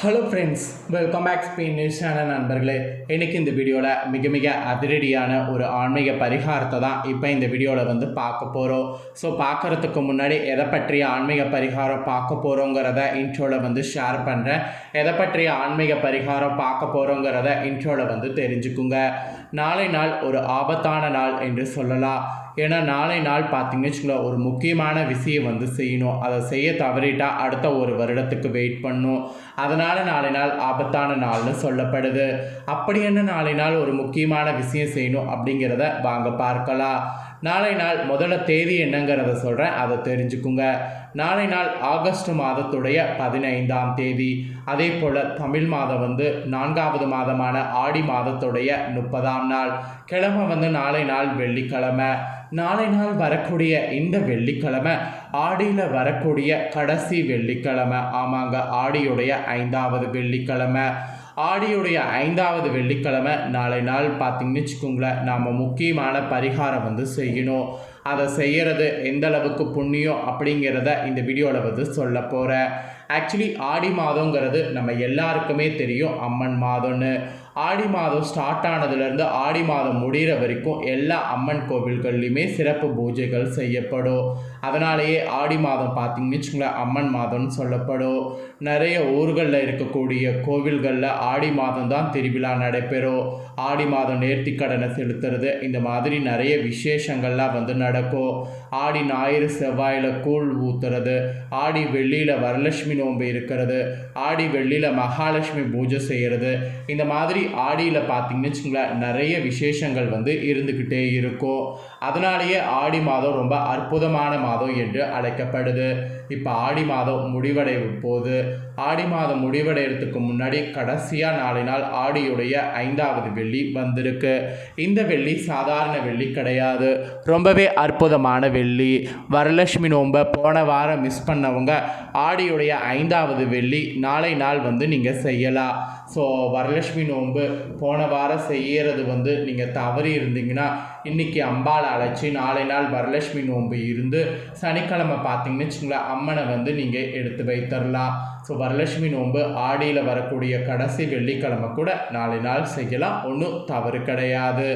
Hello friends welcome back ஸ்பீன் நியூஸான நண்பர்களே. எனக்கு இந்த வீடியோவில் மிக மிக அதிரடியான ஒரு ஆன்மீக பரிகாரத்தை தான் இப்போ இந்த வீடியோவில் வந்து பார்க்க போகிறோம் ஸோ பார்க்குறதுக்கு முன்னாடி எதை பற்றிய ஆன்மீக பரிகாரம் பார்க்க போகிறோங்கிறத இன்ட்ரோவில் வந்து ஷேர் பண்ணுறேன் எதை பற்றிய ஆன்மீக பரிகாரம் பார்க்க போகிறோங்கிறத இன்ட்ரோவில் வந்து தெரிஞ்சுக்குங்க. நாளை நாள் ஒரு ஆபத்தான நாள் என்று சொல்லலாம். ஏன்னா நாளை நாள் பார்த்தீங்கன்னு வச்சுக்கோங்களேன் ஒரு முக்கியமான விஷயம் வந்து செய்யணும். அதை செய்ய தவறிட்டால் அடுத்த ஒரு வருடத்துக்கு வெயிட் பண்ணும். அதனால் நாளை நாள் ஆபத்தான நாள்னு சொல்லப்படுது. அப்படி என்ன நாளை நாள் ஒரு முக்கியமான விஷயம் செய்யணும் அப்படிங்கிறத வாங்க பார்க்கலாம். நாளை நாள் முதல்ல தேதி என்னங்கிறத சொல்கிறேன் அதை தெரிஞ்சுக்குங்க. நாளை நாள் ஆகஸ்ட் மாதத்துடைய பதினைந்தாம் தேதி. அதே போல் தமிழ் மாதம் வந்து நான்காவது மாதமான ஆடி மாதத்துடைய முப்பதாம் நாள். கிழமை வந்து நாளை நாள் வெள்ளிக்கிழமை. நாளை நாள் வரக்கூடிய இந்த வெள்ளிக்கிழமை ஆடியில் வரக்கூடிய கடைசி வெள்ளிக்கிழமை. ஆமாங்க ஆடியுடைய ஐந்தாவது வெள்ளிக்கிழமை. ஆடியுடைய ஐந்தாவது வெள்ளிக்கிழமை நாளை நாள் பார்த்தீங்கன்னு வச்சுக்கோங்களேன் நாம் முக்கியமான பரிகாரம் வந்து செய்யணும். அதை செய்கிறது எந்த அளவுக்கு புண்ணியம் அப்படிங்கிறத இந்த வீடியோவில் வந்து சொல்ல போகிறேன் ஆக்சுவலி ஆடி மாதங்கிறது நம்ம எல்லாருக்குமே தெரியும் அம்மன் மாதம்னு. ஆடி மாதம் ஸ்டார்ட் ஆனதுலேருந்து ஆடி மாதம் முடிகிற வரைக்கும் எல்லா அம்மன் கோவில்கள்லையுமே சிறப்பு பூஜைகள் செய்யப்படும். அதனாலேயே ஆடி மாதம் பார்த்தீங்கன்னு வச்சுங்களேன் அம்மன் மாதம்னு சொல்லப்படும். நிறைய ஊர்களில் இருக்கக்கூடிய கோவில்களில் ஆடி மாதம் தான் திருவிழா நடைபெறும். ஆடி மாதம் நேர்த்திக்கடனை செலுத்துறது இந்த மாதிரி நிறைய விசேஷங்கள்லாம் வந்து நடக்கும். ஆடி ஞாயிறு செவ்வாயில் கூழ் ஊற்றுறது ஆடி வெள்ளியில் வரலட்சுமி நோன்பு இருக்கிறது ஆடி வெள்ளியில் மகாலட்சுமி பூஜை செய்கிறது இந்த மாதிரி ஆடியில் பார்த்தீங்கன்னு வச்சுங்களேன் நிறைய விசேஷங்கள் வந்து இருந்துக்கிட்டே இருக்கும். அதனாலேயே ஆடி மாதம் ரொம்ப அற்புதமான மாதம் என்று அழைக்கப்படுது. இப்போ ஆடி மாதம் முடிவடைய போது ஆடி மாதம் முடிவடைகிறதுக்கு முன்னாடி கடைசியாக நாளை நாள் ஆடியுடைய ஐந்தாவது வெள்ளி வந்திருக்கு. இந்த வெள்ளி சாதாரண வெள்ளி கிடையாது. ரொம்பவே அற்புதமான வெள்ளி. வரலட்சுமி நோன்பை போன வாரம் மிஸ் பண்ணவங்க ஆடியுடைய ஐந்தாவது வெள்ளி நாளை நாள் வந்து நீங்கள் செய்யலாம். ஸோ வரலட்சுமி நோன்பு போன வாரம் செய்யறது வந்து நீங்கள் தவறி இருந்தீங்கன்னா இன்றைக்கி அம்பாளை அழைச்சி நாளை நாள் வரலட்சுமி நோன்பு இருந்து சனிக்கிழமை பார்த்தீங்கன்னு வச்சுங்களேன் அம்மனை வந்து நீங்கள் எடுத்து வைத்தரலாம். ஸோ வரலட்சுமி நோன்பு ஆடியில் வரக்கூடிய கடைசி வெள்ளிக்கிழமை கூட நாளை நாள் செய்யலாம். ஒன்றும் தவறு கிடையாது.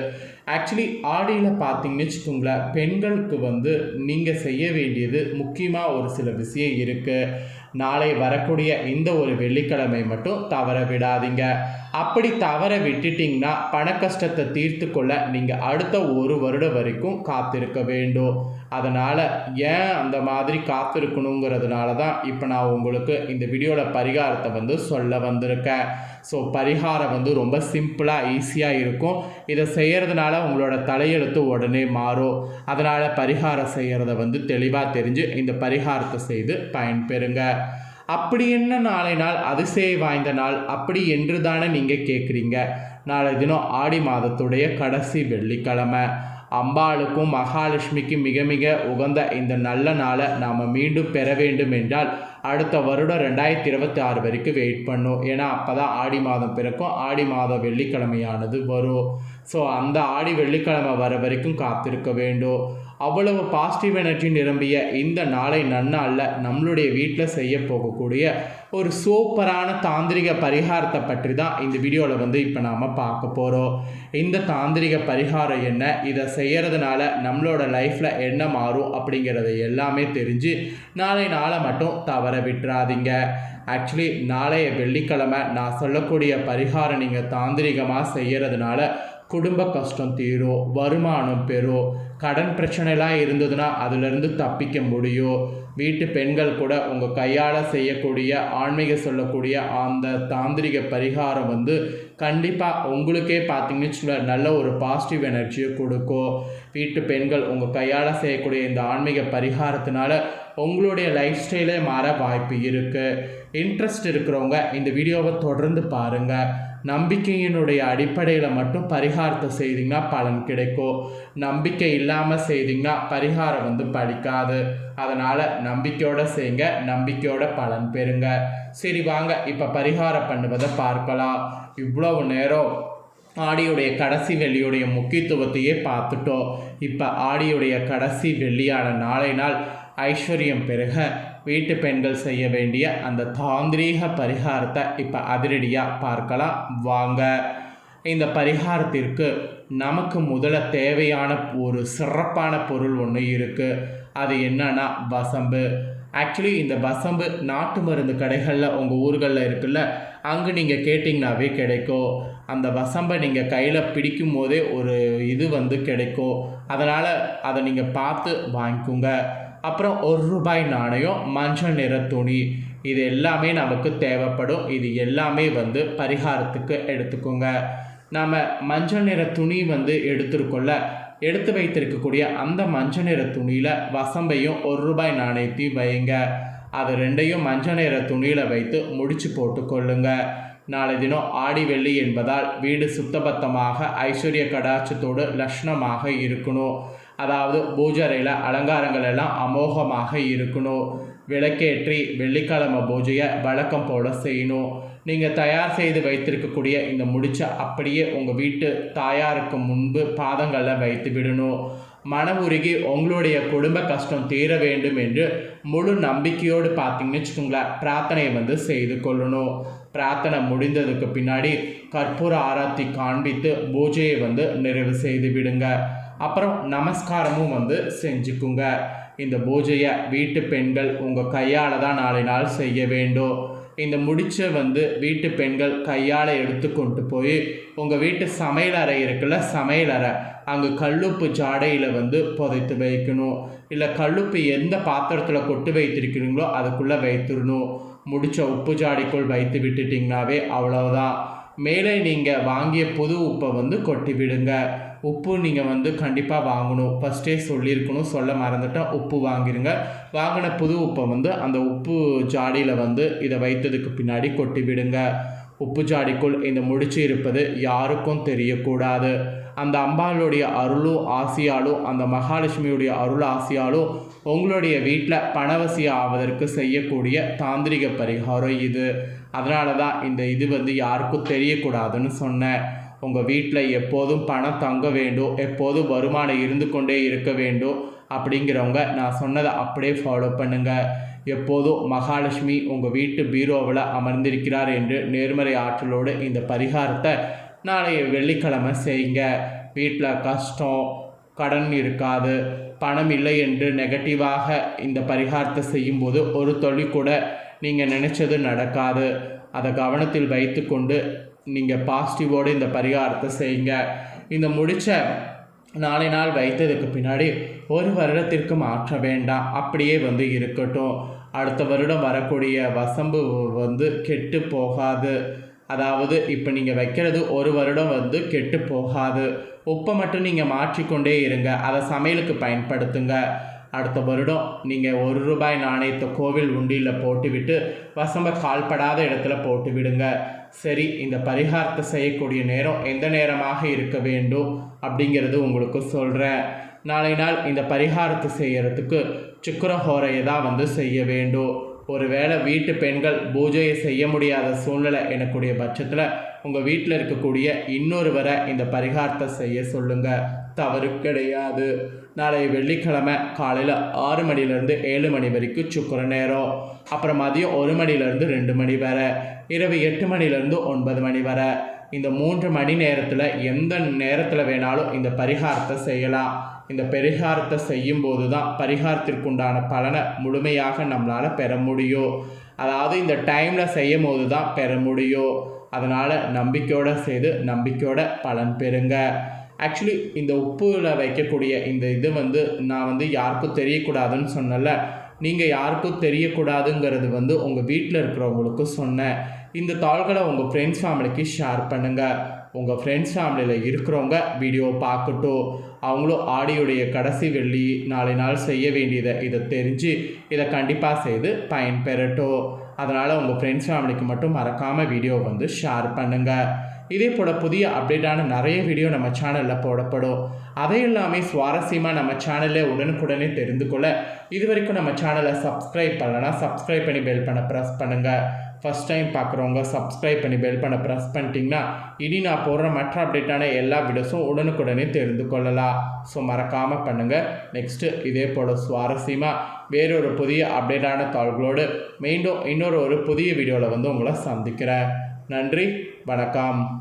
ஆக்சுவலி ஆடியில் பார்த்தீங்கன்னு வச்சுக்கோங்களேன் பெண்களுக்கு வந்து நீங்கள் செய்ய வேண்டியது முக்கியமாக ஒரு சில விஷயம் இருக்குது நாளை வரக்கூடிய இந்த ஒரு வெள்ளிக்கிழமை மட்டும் தவற விடாதீங்க. அப்படி தவற விட்டுட்டிங்கன்னா பண கஷ்டத்தை தீர்த்து கொள்ள நீங்கள் அடுத்த ஒரு வருடம் வரைக்கும் காத்திருக்க வேண்டும். அதனால் ஏன் அந்த மாதிரி காத்திருக்கணுங்கிறதுனால தான் இப்போ நான் உங்களுக்கு இந்த வீடியோவில் பரிகாரத்தை வந்து சொல்ல வந்திருக்கேன். ஸோ பரிகாரம் வந்து ரொம்ப சிம்பிளாக ஈஸியாக இருக்கும். இதை செய்கிறதுனால உங்களோட தலையெழுத்து உடனே மாறும். அதனால் பரிகாரம் செய்கிறத வந்து தெளிவாக தெரிஞ்சு இந்த பரிகாரத்தை செய்து பயன்பெறுங்க. அப்படி என்ன நாளை நாள் அதிசய வாய்ந்த நாள்? அப்படி என்று தானே நீங்கள் கேட்குறீங்க நாளை தினம் ஆடி மாதத்துடைய கடைசி வெள்ளிக்கிழமை. அம்பாளுக்கும் மகாலட்சுமிக்கும் மிக மிக உகந்த இந்த நல்ல நாளை நாம் மீண்டும் பெற வேண்டும் என்றால் அடுத்த வருடம் ரெண்டாயிரத்தி இருபத்தி ஆறு வரைக்கும் வெயிட் பண்ணும். ஏன்னா அப்போ தான் ஆடி மாதம் பிறக்கும். ஆடி மாதம் வெள்ளிக்கிழமையானது வரும். ஸோ அந்த ஆடி வெள்ளிக்கிழமை வர வரைக்கும் காத்திருக்க வேண்டும். அவ்வளவு பாசிட்டிவ் எனர்ஜி நிரம்பிய இந்த நாளை நன்னாளில் நம்மளுடைய வீட்டில் செய்ய போகக்கூடிய ஒரு சூப்பரான தாந்திரிக பரிகாரத்தை பற்றி தான் இந்த வீடியோவில் வந்து இப்போ நாம் பார்க்க போகிறோம் இந்த தாந்திரிக பரிகாரம் என்ன? இதை செய்கிறதுனால நம்மளோட லைஃப்பில் என்ன மாறும் அப்படிங்கிறத எல்லாமே தெரிஞ்சு நாளை நாளை மட்டும் தவற விட்டுறாதீங்க. ஆக்சுவலி நாளைய வெள்ளிக்கிழமை நான் சொல்லக்கூடிய பரிகாரம் நீங்கள் தாந்திரிகமாக செய்கிறதுனால குடும்ப கஷ்டம் தீரும் வருமானம் பெறும் கடன் பிரச்சனைலாம் இருந்ததுன்னா அதுலேருந்து தப்பிக்க முடியும் வீட்டு பெண்கள் கூட உங்கள் கையால் செய்யக்கூடிய ஆன்மீக சொல்லக்கூடிய அந்த தாந்திரிக பரிகாரம் வந்து கண்டிப்பாக உங்களுக்கே பார்த்தீங்கன்னு வச்சுக்கோங்களேன் நல்ல ஒரு பாசிட்டிவ் எனர்ஜியை கொடுக்கும் வீட்டு பெண்கள் உங்கள் கையால் செய்யக்கூடிய இந்த ஆன்மீக பரிகாரத்தினால உங்களுடைய லைஃப் ஸ்டைலே மாற வாய்ப்பு இருக்குது இன்ட்ரெஸ்ட் இருக்கிறவங்க இந்த வீடியோவை தொடர்ந்து பாருங்கள் நம்பிக்கையினுடைய அடிப்படையில் மட்டும் பரிகாரத்தை செய்தீங்கன்னா பலன் கிடைக்கும். நம்பிக்கை இல்லாமல் செய்தீங்கன்னா பரிகாரம் வந்து படிக்காது அதனால் நம்பிக்கையோடு செய்யுங்க நம்பிக்கையோட பலன் பெறுங்க. சரி வாங்க. இப்போ பரிகாரம் பண்ணுவதை பார்க்கலாம். இவ்வளவு நேரம் ஆடியுடைய கடைசி வெள்ளியுடைய முக்கியத்துவத்தையே பார்த்துட்டோம். இப்போ ஆடியுடைய கடைசி வெள்ளியான நாளை நாள் ஐஸ்வர்யம் பெருக வீட்டு பெண்கள் செய்ய வேண்டிய அந்த தாந்திரீக பரிகாரத்தை இப்போ அதிரடியாக பார்க்கலாம். வாங்க. இந்த பரிகாரத்திற்கு நமக்கு முதல்ல தேவையான ஒரு சிறப்பான பொருள் ஒன்று இருக்குது அது என்னன்னா வசம்பு. ஆக்சுவலி இந்த வசம்பு நாட்டு மருந்து கடைகளில் உங்கள் ஊர்களில் இருக்குல்ல அங்கே நீங்கள் கேட்டிங்கனாவே கிடைக்கும். அந்த வசம்பை நீங்கள் கையில் பிடிக்கும் போதே ஒரு இது வந்து கிடைக்கும். அதனால் அதை நீங்கள் பார்த்து வாங்கிக்கோங்க. அப்புறம் ஒரு ரூபாய் நாணயம் மஞ்சள் நிற துணி. இது எல்லாமே நமக்கு தேவைப்படும். இது எல்லாமே வந்து பரிகாரத்துக்கு எடுத்துக்கோங்க. நாம் மஞ்சள் நிற துணி வந்து எடுத்துருக்கோம்ல எடுத்து வைத்திருக்கக்கூடிய அந்த மஞ்சள் நிற துணியில் வசம்பையும் ஒரு ரூபாய் நாணயத்தையும் வைங்க அது ரெண்டையும் மஞ்சள் நிற துணியில் வைத்து முடிச்சு போட்டு கொள்ளுங்க. நாளை தினம் ஆடி வெள்ளி என்பதால் வீடு சுத்தபத்தமாக ஐஸ்வர்ய கடாட்சத்தோடு லக்ஷணமாக இருக்கணும். அதாவது பூஜரையில் அலங்காரங்கள் எல்லாம் அமோகமாக இருக்கணும். விளக்கேற்றி வெள்ளிக்கிழமை பூஜையை வழக்கம் போல் செய்யணும். நீங்கள் தயார் செய்து வைத்திருக்கக்கூடிய இந்த முடிச்சை அப்படியே உங்கள் வீட்டு தாயாருக்கு முன்பு பாதங்களில் வைத்து விடணும். மன உருகி உங்களுடைய குடும்ப கஷ்டம் தீர வேண்டும் என்று முழு நம்பிக்கையோடு பார்த்தீங்கன்னு வச்சுக்கோங்களேன் பிரார்த்தனையை வந்து செய்து கொள்ளணும். பிரார்த்தனை முடிந்ததுக்கு பின்னாடி கற்பூர ஆராத்தி காண்பித்து பூஜையை வந்து நிறைவு செய்து விடுங்க. அப்புறம் நமஸ்காரமும் வந்து செஞ்சுக்குங்க. இந்த பூஜையை வீட்டு பெண்கள் உங்கள் கையால் தான் நாளை நாள் செய்ய வேண்டும். இந்த முடிச்சை வந்து வீட்டு பெண்கள் கையால் எடுத்து கொண்டு போய் உங்கள் வீட்டு சமையலறை இருக்குல்ல சமையலறை அங்கே கல்லுப்பு ஜாடையில் வந்து புதைத்து வைக்கணும். இல்லை கல்லுப்பு எந்த பாத்திரத்தில் கொட்டு வைத்திருக்கிறீங்களோ அதுக்குள்ளே வைத்துடணும். முடிச்ச உப்பு ஜாடிக்குள் வைத்து விட்டுட்டிங்கனாவே அவ்வளோதான் மேலே நீங்கள் வாங்கிய புது உப்பை வந்து கொட்டி விடுங்க உப்பு நீங்கள் வந்து கண்டிப்பாக வாங்கணும். ஃபஸ்ட்டே சொல்லியிருக்கணும். சொல்ல மறந்துட்டால் உப்பு வாங்கிடுங்க வாங்கின புது உப்பை வந்து அந்த உப்பு ஜாடியில் வந்து இதை வைத்ததுக்கு பின்னாடி கொட்டி விடுங்க உப்பு ஜாடிக்குள் இந்த முடிச்சு இருப்பது யாருக்கும் தெரியக்கூடாது. அந்த அம்பாளுடைய அருளும் ஆசியாலும் அந்த மகாலட்சுமியுடைய அருள் ஆசியாலும் உங்களுடைய வீட்டில் பணவசி ஆவதற்கு செய்யக்கூடிய தாந்திரிக பரிகாரம் இது. அதனால தான் இந்த இது வந்து யாருக்கும் தெரியக்கூடாதுன்னு சொன்னேன். உங்கள் வீட்டில் எப்போதும் பணம் தங்க வேண்டும் எப்போதும் வருமானம் இருந்து கொண்டே இருக்க வேண்டும் அப்படிங்கிறவங்க நான் சொன்னதை அப்படியே ஃபாலோ பண்ணுங்கள் எப்போதும் மகாலட்சுமி உங்கள் வீட்டு பீரோவில் அமர்ந்திருக்கிறார் என்று நேர்மறை ஆற்றலோடு இந்த பரிகாரத்தை நாளைய வெள்ளிக்கிழமை செய்யுங்க. வீட்டில் கஷ்டம் கடன் இருக்காது பணம் இல்லை என்று நெகட்டிவாக இந்த பரிகாரத்தை செய்யும்போது ஒரு தொழில் கூட நீங்கள் நினச்சது நடக்காது. அதை கவனத்தில் வைத்துக்கொண்டு நீங்கள் பாசிட்டிவோடு இந்த பரிகாரத்தை செய்யுங்க. இந்த முடிச்ச நாளை நாள் வைத்ததுக்கு பின்னாடி ஒரு வருடத்திற்கு மாற்ற வேண்டாம். அப்படியே வந்து இருக்கட்டும். அடுத்த வருடம் வரக்கூடிய வசம்பு வந்து கெட்டு போகாது. அதாவது இப்போ நீங்கள் வைக்கிறது ஒரு வருடம் வந்து கெட்டு போகாது உப்பை மட்டும் நீங்கள் மாற்றிக்கொண்டே இருங்க. அதை சமையலுக்கு பயன்படுத்துங்க. அடுத்த வருடம் நீங்கள் ஒரு ரூபாய் நாணயத்தை கோவில் உண்டியில் போட்டுவிட்டு வசம்ப கால்படாத இடத்துல போட்டு விடுங்க சரி இந்த பரிகாரத்தை செய்யக்கூடிய நேரம் எந்த நேரமாக இருக்க வேண்டும் அப்படிங்கிறது உங்களுக்கு சொல்கிறேன் நாளை நாள் இந்த பரிகாரத்தை செய்யறதுக்கு சுக்கரஹோரையை தான் வந்து செய்ய வேண்டும். ஒருவேளை வீட்டு பெண்கள் பூஜையை செய்ய முடியாத சூழ்நிலை எனக்கூடிய பட்சத்தில் உங்கள் வீட்டில் இருக்கக்கூடிய இன்னொருவரை இந்த பரிகாரத்தை செய்ய சொல்லுங்கள் தவறு கிடையாது. நாளை வெள்ளிக்கிழமை காலையில் ஆறு மணிலேருந்து ஏழு மணி வரைக்கும் சுக்கர நேரம். அப்புறம் மதியம் ஒரு மணிலேருந்து ரெண்டு மணி வரை. இரவு எட்டு மணிலேருந்து ஒன்பது மணி வரை. இந்த மூன்று மணி நேரத்தில் எந்த நேரத்தில் வேணாலும் இந்த பரிகாரத்தை செய்யலாம். இந்த பரிகாரத்தை செய்யும்போது தான் பரிகாரத்திற்குண்டான பலனை முழுமையாக நம்மளால் பெற முடியும். அதாவது இந்த டைமில் செய்யும் போது தான் பெற முடியும். அதனால் நம்பிக்கையோடு செய்து நம்பிக்கையோட பலன் பெறுங்க. ஆக்சுவலி இந்த உப்பில் வைக்கக்கூடிய இந்த இது வந்து நான் வந்து யாருக்கும் தெரியக்கூடாதுன்னு சொன்னல நீங்கள் யாருக்கும் தெரியக்கூடாதுங்கிறது வந்து உங்கள் வீட்டில் இருக்கிறவங்களுக்கு சொன்னேன். இந்த தாள்களை உங்கள் ஃப்ரெண்ட்ஸ் ஃபேமிலிக்கு ஷேர் பண்ணுங்கள் உங்கள் ஃப்ரெண்ட்ஸ் ஃபேமிலியில் இருக்கிறவங்க வீடியோ பார்க்கட்டும். அவங்களும் ஆடியோடைய கடைசி வெள்ளி நாளை நாள் செய்ய வேண்டியதை இதை தெரிஞ்சு இதை கண்டிப்பாக செய்து பயன்பெறட்டும். அதனால் உங்கள் ஃப்ரெண்ட்ஸ் ஃபேமிலிக்கு மட்டும் மறக்காமல் வீடியோ வந்து ஷேர் பண்ணுங்கள் இதே போல் புதிய அப்டேட்டான நிறைய வீடியோ நம்ம சேனலில் போடப்படும். அதையெல்லாமே சுவாரஸ்யமாக நம்ம சேனலில் உடனுக்குடனே தெரிந்து கொள்ள இது வரைக்கும் நம்ம சேனலை சப்ஸ்கிரைப் பண்ணலன்னா சப்ஸ்கிரைப் பண்ணி பெல் பண்ண ப்ரெஸ் பண்ணுங்கள் ஃபஸ்ட் டைம் பார்க்குறவங்க சப்ஸ்கிரைப் பண்ணி பெல் பண்ண ப்ரெஸ் பண்ணிட்டீங்கன்னா இனி நான் போடுற மற்ற அப்டேட்டான எல்லா வீடியோஸும் உடனுக்குடனே தெரிந்து கொள்ளலாம். ஸோ மறக்காமல் பண்ணுங்கள் நெக்ஸ்ட்டு இதே போல் சுவாரஸ்யமாக வேறொரு புதிய அப்டேட்டான தாள்களோடு மீண்டும் இன்னொரு ஒரு புதிய வீடியோவில் வந்து உங்களை சந்திக்கிறேன். நன்றி. வணக்கம்.